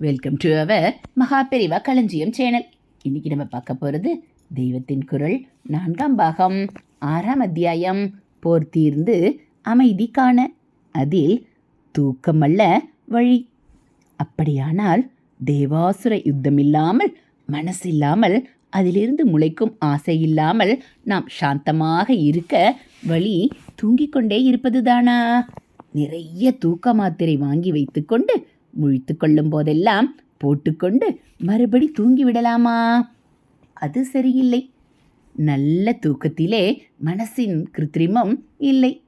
Welcome to our Maha Periyava களஞ்சியம் channel இன்னைக்கு நம்ம பார்க்க போகிறது தெய்வத்தின் குரல் நான்காம் பாகம் ஆறாம் அத்தியாயம் போர் தீர்ந்து அமைதி காண. அதில் தூக்கமல்ல வழி. அப்படியானால் தேவாசுர யுத்தம் இல்லாமல் மனசில்லாமல் அதிலிருந்து முளைக்கும் ஆசை இல்லாமல் நாம் சாந்தமாக இருக்க வழி தூங்கிக் கொண்டே இருப்பதுதானா? நிறைய தூக்க மாத்திரை வாங்கி வைத்துக்கொண்டு முழித்து கொள்ளும் போதெல்லாம் போட்டுக்கொண்டு மறுபடி தூங்கி விடலாமா அது சரியில்லை. நல்ல தூக்கத்திலே மனசின் கிருத்திரிமம் இல்லை.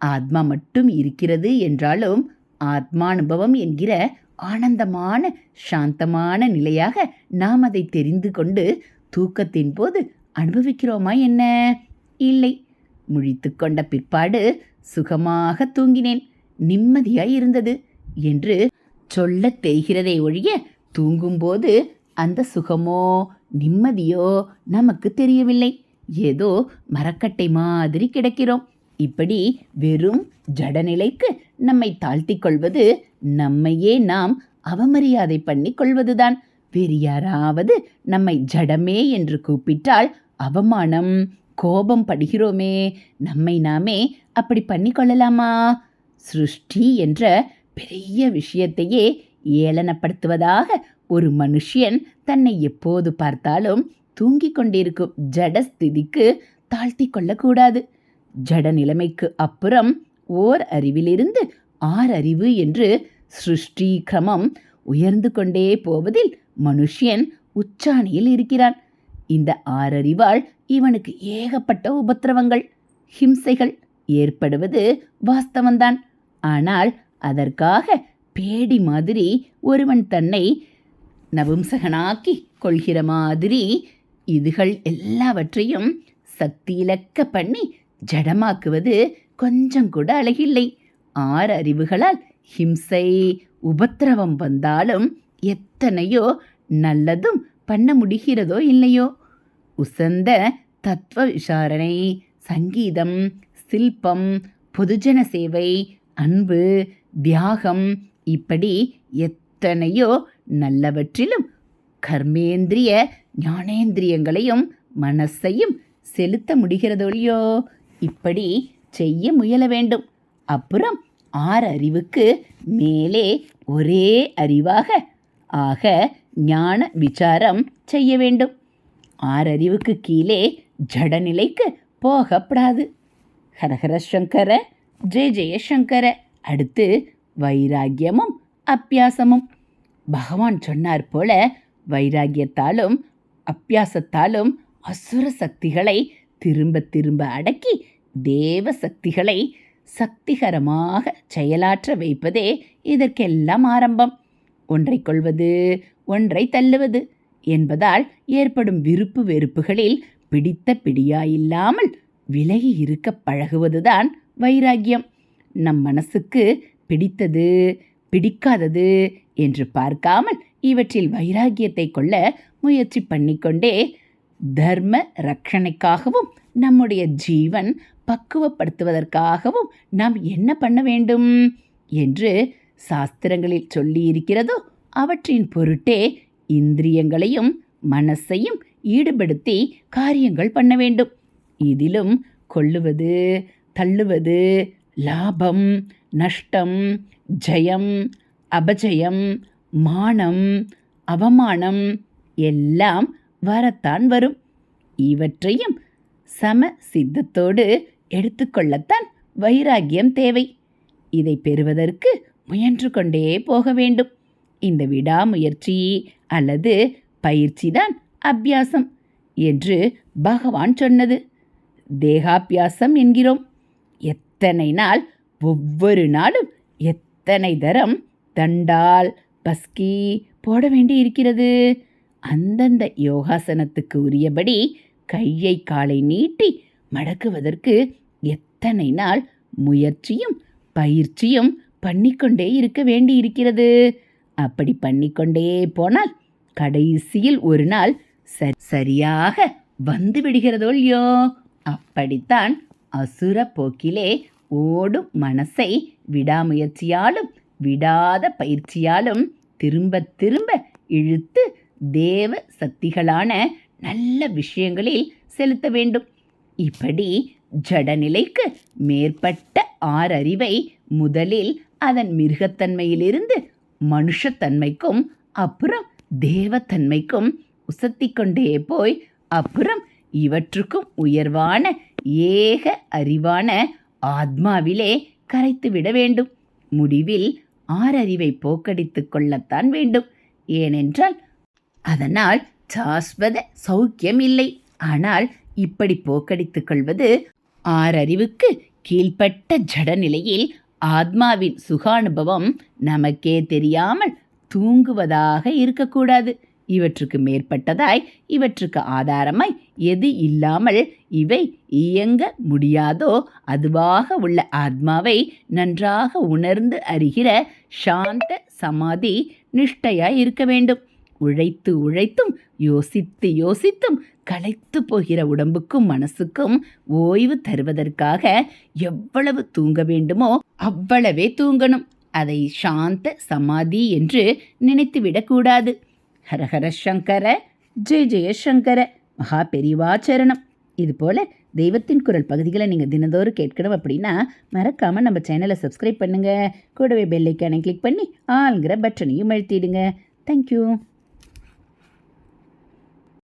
ஆத்மா மட்டும் இருக்கிறது என்றாலும் ஆத்மானுபவம் என்கிற ஆனந்தமான சாந்தமான நிலையாக நாம் அதை தெரிந்து கொண்டு தூக்கத்தின் போது அனுபவிக்கிறோமா என்ன? இல்லை. முழித்து கொண்ட பிற்பாடு சுகமாக தூங்கினேன். நிம்மதியாய் இருந்தது என்று சொல்லத் தெரிகிறதே ஒழிய தூங்கும்போது அந்த சுகமோ நிம்மதியோ நமக்கு தெரியவில்லை. ஏதோ மரக்கட்டை மாதிரி கிடக்கிறோம். இப்படி வெறும் ஜடநிலைக்கு நம்மை தாழ்த்திக் கொள்வது நம்மையே நாம் அவமரியாதை பண்ணி கொள்வதுதான். வேறு யாராவது நம்மை ஜடமே என்று கூப்பிட்டால் அவமானம் கோபம் படுகிறோமே. நம்மை நாமே அப்படி பண்ணிக்கொள்ளலாமா சிருஷ்டி என்ற பெரிய விஷயத்தையே ஏளனப்படுத்துவதாக ஒரு மனுஷியன் தன்னை எப்போது பார்த்தாலும் தூங்கிக் கொண்டிருக்கும் ஜடஸ்திதிக்கு தாழ்த்தி கொள்ளக்கூடாது. ஜட நிலைமைக்கு அப்புறம் ஓர் அறிவிலிருந்து ஆர் அறிவு என்று சிருஷ்டி கிரமம் உயர்ந்து கொண்டே போவதில் மனுஷியன் உச்சாணியில் இருக்கிறான். இந்த ஆறறிவால் இவனுக்கு ஏகப்பட்ட உபத்திரவங்கள் ஹிம்சைகள் ஏற்படுவது வாஸ்தவந்தான் ஆனால் அதற்காக பேடி மாதிரி ஒருவன் தன்னை நபும்சகனாக்கி கொள்கிற மாதிரி இதுகள் எல்லாவற்றையும் சக்தி பண்ணி ஜடமாக்குவது கொஞ்சம் கூட அழகில்லை. ஆறு அறிவுகளால் ஹிம்சை உபத்திரவம் வந்தாலும் எத்தனையோ நல்லதும் பண்ண முடிகிறதோ இல்லையோ? உசந்த தத்துவ விசாரணை சங்கீதம் சில்பம் பொதுஜன சேவை அன்பு தியாகம் இப்படி எத்தனையோ நல்லவற்றிலும் கர்மேந்திரிய ஞானேந்திரியங்களையும் மனசையும் செலுத்த முடிகிறதொழியோ? இப்படி செய்ய முயல வேண்டும். அப்புறம் ஆறு அறிவுக்கு மேலே ஒரே அறிவாக ஆக ஞான விசாரம் செய்ய வேண்டும். ஆறறிவுக்கு கீழே ஜடநிலைக்கு போகப்படாது. ஹரஹர சங்கர ஜெய ஜெயசங்கர அடுத்து வைராகியமும் அப்பியாசமும். பகவான் சொன்னார் போல வைராகியத்தாலும் அப்பியாசத்தாலும் அசுர சக்திகளை திரும்ப திரும்ப அடக்கி தேவ சக்திகளை சக்திகரமாக செயலாற்ற வைப்பதே இதற்கெல்லாம் ஆரம்பம். ஒன்றை கொள்வது ஒன்றை தள்ளுவது என்பதால் ஏற்படும் விருப்பு வெறுப்புகளில் பிடித்த பிடியாயில்லாமல் விலகி இருக்க பழகுவதுதான் வைராக்கியம் நம் மனசுக்கு பிடித்தது பிடிக்காதது என்று பார்க்காமல் இவற்றில் வைராகியத்தை கொள்ள முயற்சி பண்ணிக்கொண்டே தர்ம ரட்சணைக்காகவும் நம்முடைய ஜீவன் பக்குவப்படுத்துவதற்காகவும் நாம் என்ன பண்ண வேண்டும் என்று சாஸ்திரங்களில் சொல்லியிருக்கிறதோ அவற்றின் பொருட்டே இந்திரியங்களையும் மனசையும் ஈடுபடுத்தி காரியங்கள் பண்ண வேண்டும். இதிலும் கொள்ளுவது தள்ளுவது லாபம் நஷ்டம் ஜெயம் அபஜயம் மானம் அவமானம் எல்லாம் வரத்தான் வரும். இவற்றையும் சம சித்தத்தோடு எடுத்துக்கொள்ளத்தான் வைராக்கியம் தேவை. இதை பெறுவதற்கு முயன்று கொண்டே போக வேண்டும். இந்த விடாமுயற்சி அல்லது பயிற்சிதான் அபியாசம் என்று பகவான் சொன்னது. தேகாபியாசம் என்கிறோம். எத்தனை நாள்? ஒவ்வொரு நாளும் எத்தனை தரம் தண்டால் பஸ்கி போட வேண்டி இருக்கிறது? அந்தந்த யோகாசனத்துக்கு உரியபடி கையை காலை நீட்டி மடக்குவதற்கு எத்தனை நாள் முயற்சியும் பயிற்சியும் பண்ணிக்கொண்டே இருக்க வேண்டி இருக்கிறது? அப்படி பண்ணிக்கொண்டே போனால் கடைசியில் ஒரு நாள் ச- சரியாக வந்து விடுகிறதோ இல்லையோ அப்படித்தான் அசுர போக்கிலே ஓடும் மனசை விடாமுயற்சியாலும் விடாத பயிற்சியாலும் திரும்ப திரும்ப இழுத்து தேவ சக்திகளான நல்ல விஷயங்களில் செலுத்த வேண்டும். இப்படி ஜடநிலைக்கு மேற்பட்ட ஆறறிவை முதலில் அதன் மிருகத்தன்மையிலிருந்து மனுஷத்தன்மைக்கும் அப்புறம் தேவத்தன்மைக்கும் உசத்தி கொண்டே போய் அப்புறம் இவற்றுக்கும் உயர்வான ஏக அறிவான ஆத்மாவிலே கரைத்து விட வேண்டும். முடிவில் ஆறறிவை போக்கடித்து கொள்ளத்தான் வேண்டும். ஏனென்றால் அதனால் சாஸ்வத சௌக்கியம் இல்லை. ஆனால் இப்படி போக்கடித்துக் கொள்வது ஆறறிவுக்கு கீழ்ப்பட்ட ஜடநிலையில் ஆத்மாவின் சுகானுபவம் நமக்கே தெரியாமல் தூங்குவதாக இருக்கக்கூடாது. இவற்றுக்கு மேற்பட்டதாய் இவற்றுக்கு ஆதாரமாய் எது இல்லாமல் இவை இயங்க முடியாதோ அதுவாக உள்ள ஆத்மாவை நன்றாக உணர்ந்து அறிகிற சாந்த சமாதி நிஷ்டையாய் இருக்க வேண்டும். உழைத்து உழைத்தும் யோசித்து யோசித்தும் களைத்து போகிற உடம்புக்கும் மனசுக்கும் ஓய்வு தருவதற்காக எவ்வளவு தூங்க வேண்டுமோ அவ்வளவே தூங்கணும். அதை சாந்த சமாதி என்று நினைத்துவிடக்கூடாது. ஹரஹர சங்கர ஜெய ஜெயசங்கர மகா பெரிவாச்சரணம் இது போல் தெய்வத்தின் குரல் பகுதிகளை நீங்கள் தினந்தோறும் கேட்கணும் அப்படின்னா மறக்காமல் நம்ம சேனலை சப்ஸ்கிரைப் பண்ணுங்கள் கூடவே பெல்லைக்கானை கிளிக் பண்ணி ஆளுங்கிற பட்டனையும் அழுத்திடுங்க. தேங்க்யூ